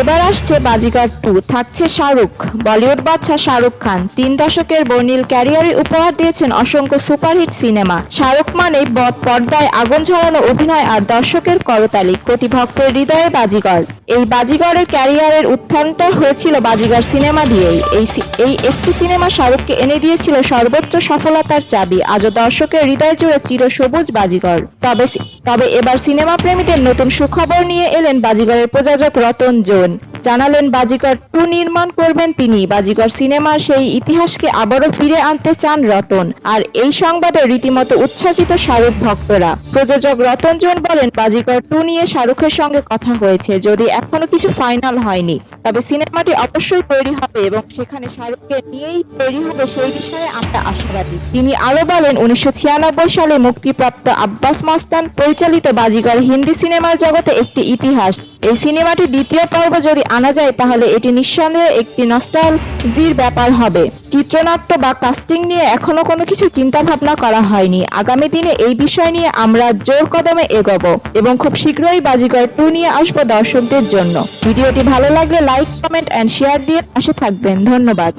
এবার আসছে বাজিগর টু থাকছে শাহরুখ। বলিউড বাদশাহ শাহরুখ খান, তিন দশকের বর্ণিল ক্যারিয়ারে উপহার দিয়েছেন অসংখ্য সুপারহিট সিনেমা। শাহরুখ মানে পর্দায় আগুন ঝরানো অভিনয় আর দর্শকের করতালি কোটি ভক্তের হৃদয়ে বাজিগর এই বাজিগরের ক্যারিয়ারের উত্থানটা হয়েছিল বাজিগর সিনেমা দিয়েই। এই এই একটি সিনেমা শাহরুখকে এনে দিয়েছিল সর্বোচ্চ সফলতার চাবি। আজও দর্শকের হৃদয় জুড়ে চিরসবুজ বাজিগর। তবে তবে এবার সিনেমা প্রেমীদের নতুন সুখবর নিয়ে এলেন বাজিগরের প্রযোজক রতন জোন। জানালেন বাজিকর টু নির্মাণ করবেন তিনি। বাজিকর সিনেমার সেই ইতিহাসকে আবারও ফিরে আনতে চান রতন। আর এই সংবাদে রীতিমতো উচ্ছ্বাসিত শাহরুখ ভক্তরা। প্রযোজক রতন জোন বলেন, বাজিকর টু নিয়ে শাহরুখের সঙ্গে কথা হয়েছে, যদি এখনও কিছু ফাইনাল হয়নি। তবে সিনেমাটি অবশ্যই তৈরি হবে এবং সেখানে শাহরুখকে নিয়েই তৈরি হবে সেই বিষয়ে আমরা আশাবাদী। তিনি আরও বলেন, উনিশশো ছিয়ানব্বই সালে মুক্তিপ্রাপ্ত আব্বাস মাস্তান পরিচালিত বাজিগর হিন্দি সিনেমার জগতে একটি ইতিহাস। এই সিনেমাটি দ্বিতীয় পর্ব যদি আনা যায়, তাহলে এটি নিঃসন্দেহে একটি নস্টালজির ব্যাপার হবে। চিত্রনাট্য বা কাস্টিং নিয়ে এখনও কোনো কিছু চিন্তা ভাবনা করা হয়নি। আগামী দিনে এই বিষয় নিয়ে আমরা জোর কদমে এগোবো এবং খুব শীঘ্রই বাজিগর টু নিয়ে আসব দর্শকদের জন্য। ভিডিওটি ভালো লাগলে লাইক কমেন্ট অ্যান্ড শেয়ার দিয়ে পাশে থাকবেন। ধন্যবাদ।